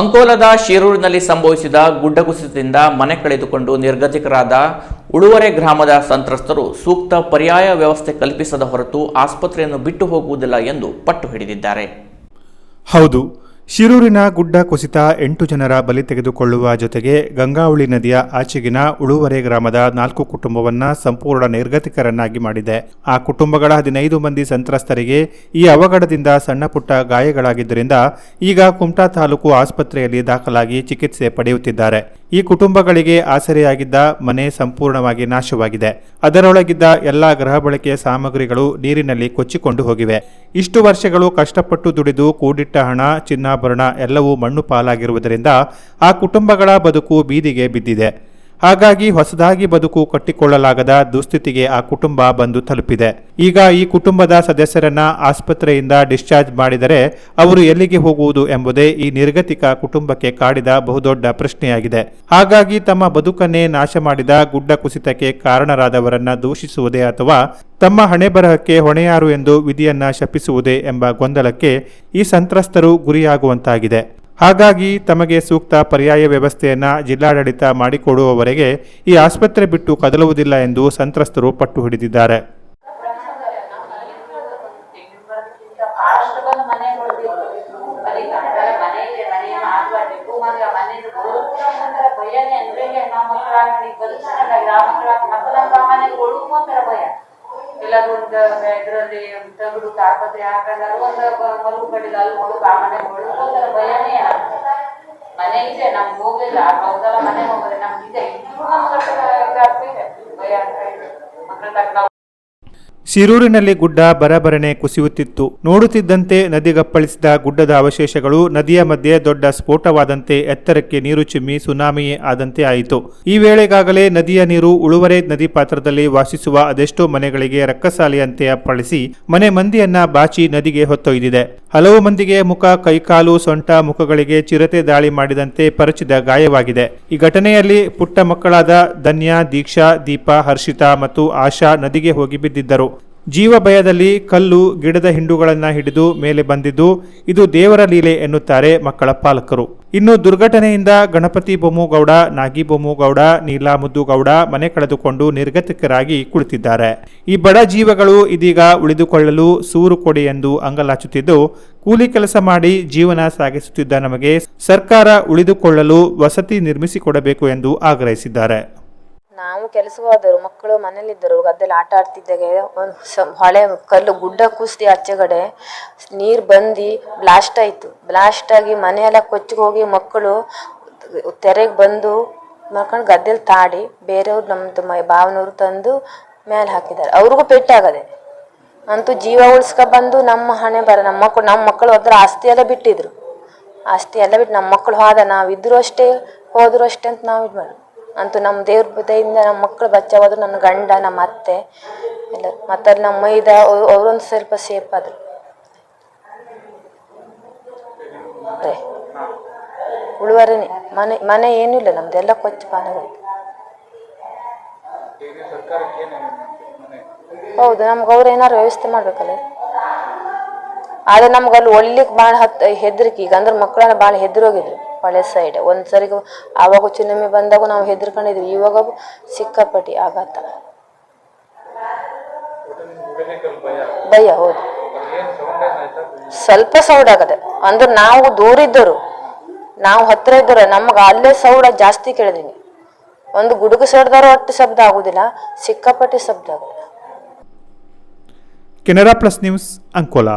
ಅಂಕೋಲದ ಶಿರೂರಿನಲ್ಲಿ ಸಂಭವಿಸಿದ ಗುಡ್ಡ ಕುಸಿತದಿಂದ ಮನೆ ಕಳೆದುಕೊಂಡು ನಿರ್ಗತಿಕರಾದ ಉಳುವರೆ ಗ್ರಾಮದ ಸಂತ್ರಸ್ತರು ಸೂಕ್ತ ಪರ್ಯಾಯ ವ್ಯವಸ್ಥೆ ಕಲ್ಪಿಸದ ಹೊರತು ಆಸ್ಪತ್ರೆಯನ್ನು ಬಿಟ್ಟು ಹೋಗುವುದಿಲ್ಲ ಎಂದು ಪಟ್ಟು ಹಿಡಿದಿದ್ದಾರೆ. ಹೌದು. ಶಿರೂರಿನ ಗುಡ್ಡ ಕುಸಿತ ಎಂಟು ಜನರ ಬಲಿ ತೆಗೆದುಕೊಳ್ಳುವ ಜೊತೆಗೆ ಗಂಗಾವಳಿ ನದಿಯ ಆಚೆಗಿನ ಉಳುವರೆ ಗ್ರಾಮದ ನಾಲ್ಕು ಕುಟುಂಬವನ್ನ ಸಂಪೂರ್ಣ ನಿರ್ಗತಿಕರನ್ನಾಗಿ ಮಾಡಿದೆ. ಆ ಕುಟುಂಬಗಳ ಹದಿನೈದು ಮಂದಿ ಸಂತ್ರಸ್ತರಿಗೆ ಈ ಅವಘಡದಿಂದ ಸಣ್ಣಪುಟ್ಟ ಗಾಯಗಳಾಗಿದ್ದರಿಂದ ಈಗ ಕುಮಟಾ ತಾಲೂಕು ಆಸ್ಪತ್ರೆಯಲ್ಲಿ ದಾಖಲಾಗಿ ಚಿಕಿತ್ಸೆ ಪಡೆಯುತ್ತಿದ್ದಾರೆ. ಈ ಕುಟುಂಬಗಳಿಗೆ ಆಸರೆಯಾಗಿದ್ದ ಮನೆ ಸಂಪೂರ್ಣವಾಗಿ ನಾಶವಾಗಿದೆ. ಅದರೊಳಗಿದ್ದ ಎಲ್ಲಾ ಗೃಹ ಬಳಕೆಯ ಸಾಮಗ್ರಿಗಳು ನೀರಿನಲ್ಲಿ ಕೊಚ್ಚಿಕೊಂಡು ಹೋಗಿವೆ. ಇಷ್ಟು ವರ್ಷಗಳು ಕಷ್ಟಪಟ್ಟು ದುಡಿದು ಕೂಡಿಟ್ಟ ಹಣ, ಚಿನ್ನಾಭರಣ ಎಲ್ಲವೂ ಮಣ್ಣು ಪಾಲಾಗಿರುವುದರಿಂದ ಆ ಕುಟುಂಬಗಳ ಬದುಕು ಬೀದಿಗೆ ಬಿದ್ದಿದೆ. ಹಾಗಾಗಿ ಹೊಸದಾಗಿ ಬದುಕು ಕಟ್ಟಿಕೊಳ್ಳಲಾಗದ ದುಸ್ಥಿತಿಗೆ ಆ ಕುಟುಂಬ ಬಂದು ತಲುಪಿದೆ. ಈಗ ಈ ಕುಟುಂಬದ ಸದಸ್ಯರನ್ನ ಆಸ್ಪತ್ರೆಯಿಂದ ಡಿಸ್ಚಾರ್ಜ್ ಮಾಡಿದರೆ ಅವರು ಎಲ್ಲಿಗೆ ಹೋಗುವುದು ಎಂಬುದೇ ಈ ನಿರ್ಗತಿಕ ಕುಟುಂಬಕ್ಕೆ ಕಾಡಿದ ಬಹುದೊಡ್ಡ ಪ್ರಶ್ನೆಯಾಗಿದೆ. ಹಾಗಾಗಿ ತಮ್ಮ ಬದುಕನ್ನೇ ನಾಶ ಮಾಡಿದ ಗುಡ್ಡ ಕುಸಿತಕ್ಕೆ ಕಾರಣರಾದವರನ್ನ ದೂಷಿಸುವುದೇ ಅಥವಾ ತಮ್ಮ ಹಣೆ ಬರಹಕ್ಕೆ ಹೊಣೆಯಾರು ಎಂದು ವಿಧಿಯನ್ನ ಶಪಿಸುವುದೇ ಎಂಬ ಗೊಂದಲಕ್ಕೆ ಈ ಸಂತ್ರಸ್ತರು ಗುರಿಯಾಗುವಂತಾಗಿದೆ. ಹಾಗಾಗಿ ತಮಗೆ ಸೂಕ್ತ ಪರ್ಯಾಯ ವ್ಯವಸ್ಥೆಯನ್ನು ಜಿಲ್ಲಾಡಳಿತ ಮಾಡಿಕೊಡುವವರೆಗೆ ಈ ಆಸ್ಪತ್ರೆ ಬಿಟ್ಟು ಕದಲುವುದಿಲ್ಲ ಎಂದು ಸಂತ್ರಸ್ತರು ಪಟ್ಟು ಹಿಡಿದಿದ್ದಾರೆ. ಎಲ್ಲಾದ್ರೂ ಒಂದು ಇದರಲ್ಲಿ ತಗಡು ತಾಪತ್ರೆ ಹಾಕೊಂಡಾರು ಒಂದು ಮಲ್ಲು ಕಡಿದ ಅಲ್ಲಿ ಒಳಗೆ ಆ ಮನೆ ಒಳಗೂ ಒಂಥರ ಭಯನೇ ಮನೆ ಇದೆ, ನಮ್ಗೆ ಹೋಗ್ಲಿಲ್ಲ. ಹೌದಲ್ಲ ಮನೆ ಹೋಗೋದು ನಮ್ಗೆ ಇದೆ. ಇದ್ರು ನಮ್ಗೆ ಭಯ ಅಂತ ಇದೆ. ಮಕ್ಕಳ ಶಿರೂರಿನಲ್ಲಿ ಗುಡ್ಡ ಬರಬರನೆ ಕುಸಿಯುತ್ತಿತ್ತು. ನೋಡುತ್ತಿದ್ದಂತೆ ನದಿಗಪ್ಪಳಿಸಿದ ಗುಡ್ಡದ ಅವಶೇಷಗಳು ನದಿಯ ಮಧ್ಯೆ ದೊಡ್ಡ ಸ್ಫೋಟವಾದಂತೆ ಎತ್ತರಕ್ಕೆ ನೀರು ಚಿಮ್ಮಿ ಸುನಾಮಿಯೇ ಆದಂತೆ ಆಯಿತು. ಈ ವೇಳೆಗಾಗಲೇ ನದಿಯ ನೀರು ಉಳುವರೆ ನದಿ ಪಾತ್ರದಲ್ಲಿ ವಾಸಿಸುವ ಅದೆಷ್ಟೋ ಮನೆಗಳಿಗೆ ರಕ್ಕಸಾಲೆಯಂತೆ ಅಪ್ಪಳಿಸಿ ಮನೆ ಮಂದಿಯನ್ನ ಬಾಚಿ ನದಿಗೆ ಹೊತ್ತೊಯ್ದಿದೆ. ಹಲವು ಮಂದಿಗೆ ಮುಖ, ಕೈಕಾಲು, ಸೊಂಟ, ಮುಖಗಳಿಗೆ ಚಿರತೆ ದಾಳಿ ಮಾಡಿದಂತೆ ಪರಚಿದ ಗಾಯವಾಗಿದೆ. ಈ ಘಟನೆಯಲ್ಲಿ ಪುಟ್ಟ ಮಕ್ಕಳಾದ ಧನ್ಯ, ದೀಕ್ಷಾ, ದೀಪಾ, ಹರ್ಷಿತಾ ಮತ್ತು ಆಶಾ ನದಿಗೆ ಹೋಗಿ ಬಿದ್ದಿದ್ದರು. ಜೀವ ಭಯದಲ್ಲಿ ಕಲ್ಲು, ಗಿಡದ ಹಿಂಡುಗಳನ್ನು ಹಿಡಿದು ಮೇಲೆ ಬಂದಿದ್ದು ಇದು ದೇವರ ಲೀಲೆ ಎನ್ನುತ್ತಾರೆ ಮಕ್ಕಳ ಪಾಲಕರು. ಇನ್ನು ದುರ್ಘಟನೆಯಿಂದ ಗಣಪತಿ ಬೊಮ್ಮುಗೌಡ, ನಾಗಿ ಬೊಮ್ಮುಗೌಡ, ನೀಲಾ ಮುದ್ದುಗೌಡ ಮನೆ ಕಳೆದುಕೊಂಡು ನಿರ್ಗತಿಕರಾಗಿ ಕುಳಿತಿದ್ದಾರೆ. ಈ ಬಡ ಜೀವಗಳು ಇದೀಗ ಉಳಿದುಕೊಳ್ಳಲು ಸೂರು ಕೊಡಿ ಎಂದು ಅಂಗಲಾಚುತ್ತಿದ್ದು, ಕೂಲಿ ಕೆಲಸ ಮಾಡಿ ಜೀವನ ಸಾಗಿಸುತ್ತಿದ್ದ ನಮಗೆ ಸರ್ಕಾರ ಉಳಿದುಕೊಳ್ಳಲು ವಸತಿ ನಿರ್ಮಿಸಿಕೊಡಬೇಕು ಎಂದು ಆಗ್ರಹಿಸಿದ್ದಾರೆ. ನಾವು ಕೆಲಸವಾದರು, ಮಕ್ಕಳು ಮನೇಲಿದ್ದರು ಗದ್ದೆಲಿ ಆಟ ಆಡ್ತಿದ್ದಾಗೆ ಒಂದು ಸ, ಹೊಳೆ ಕಲ್ಲು ಗುಡ್ಡ ಕುಸ್ದಿ ಆಚೆಗಡೆ ನೀರು ಬಂದು ಬ್ಲಾಸ್ಟ್ ಆಯಿತು. ಬ್ಲಾಸ್ಟ್ ಆಗಿ ಮನೆಯೆಲ್ಲ ಕೊಚ್ಚಿಗೆ ಹೋಗಿ ಮಕ್ಕಳು ತೆರೆಗೆ ಬಂದು ಮಕ್ಕಳು ಗದ್ದೆಲಿ ತಾಡಿ ಬೇರೆಯವ್ರು ನಮ್ಮದು ಮೈ, ಭಾವನವ್ರು ತಂದು ಮೇಲೆ ಹಾಕಿದ್ದಾರೆ. ಅವ್ರಿಗೂ ಪೆಟ್ಟಾಗದೆ. ಅಂತೂ ಜೀವ ಉಳಿಸ್ಕೊ ಬಂದು ನಮ್ಮ ಹಣೆ ಬರ, ನಮ್ಮ ಮಕ್ಕಳು ನಮ್ಮ ಮಕ್ಕಳು ಹೋದ್ರೆ ಆಸ್ತಿ ಎಲ್ಲ ಬಿಟ್ಟಿದ್ರು. ಆಸ್ತಿ ಎಲ್ಲ ಬಿಟ್ಟು ನಮ್ಮ ಮಕ್ಕಳು ಹೋದ ನಾವು ಇದ್ರು ಅಷ್ಟೇ, ಹೋದ್ರು ಅಷ್ಟೇ ಅಂತ ನಾವು ಇದು ಮಾಡಿ ಅಂತೂ ನಮ್ಮ ದೇವ್ರ ಬುದ್ಧಿಯಿಂದ ನಮ್ಮ ಮಕ್ಕಳು ಬಚ್ಚಾವದು ನನ್ನ ಗಂಡ, ನಮ್ಮ ಅತ್ತೆ ಎಲ್ಲ ಮತ್ತು ನಮ್ಮ ಮೈದ ಅವರೊಂದು ಸ್ವಲ್ಪ ಸೇಫ್ ಆದರು. ಉಳುವರೆನೆ. ಮನೆ ಮನೆ ಏನೂ ಇಲ್ಲ ನಮ್ದೆಲ್ಲ ಕೊಚ್ಚ ಪಾಲಾಗೈತೆ ಹೌದು, ನಮ್ಗೆ ಅವ್ರು ಏನಾರು ವ್ಯವಸ್ಥೆ ಮಾಡ್ಬೇಕಲ್ಲ. ಆದ್ರೆ ನಮ್ಗೆ ಅಲ್ಲಿ ಒಳ್ಳಿಕ್ ಭಾಳ ಹತ್ತು ಹೆದ್ರಿಕೆ ಈಗ. ಅಂದ್ರೆ ಮಕ್ಕಳನ್ನ ಭಾಳ ಹೆದರೋಗಿದ್ರು. ಹೊಳೆ ಸೈಡ್ ಒಂದು ಸರಿಗೆ ಆವಾಗ ಚುನಾಮಿ ಬಂದಾಗ ನಾವು ಹೆದರ್ಕೊಂಡಿದ್ವಿ. ಇವಾಗ ಸಿಕ್ಕಾಪಟ್ಟಿ ಆಘಾತ. ಭಯ, ಹೌದು. ಸ್ವಲ್ಪ ಸೌಂಡ್ ಆಗದೆ. ಅಂದ್ರೆ ನಾವು ದೂರ ಇದ್ದರು ನಾವು ಹತ್ರ ಇದ್ದರು ನಮ್ಗೆ ಅಲ್ಲೇ ಸೌಡ ಜಾಸ್ತಿ ಕೇಳಿದೀನಿ. ಒಂದು ಗುಡುಗು ಸಡ್ದಾರು ಒಟ್ಟು ಶಬ್ದ ಆಗುದಿಲ್ಲ, ಸಿಕ್ಕಾಪಟ್ಟಿ ಶಬ್ದ ಆಗುತ್ತೆ ಕೆನರಾ ಪ್ಲಸ್ ನ್ಯೂಸ್ ಅಂಕೋಲಾ.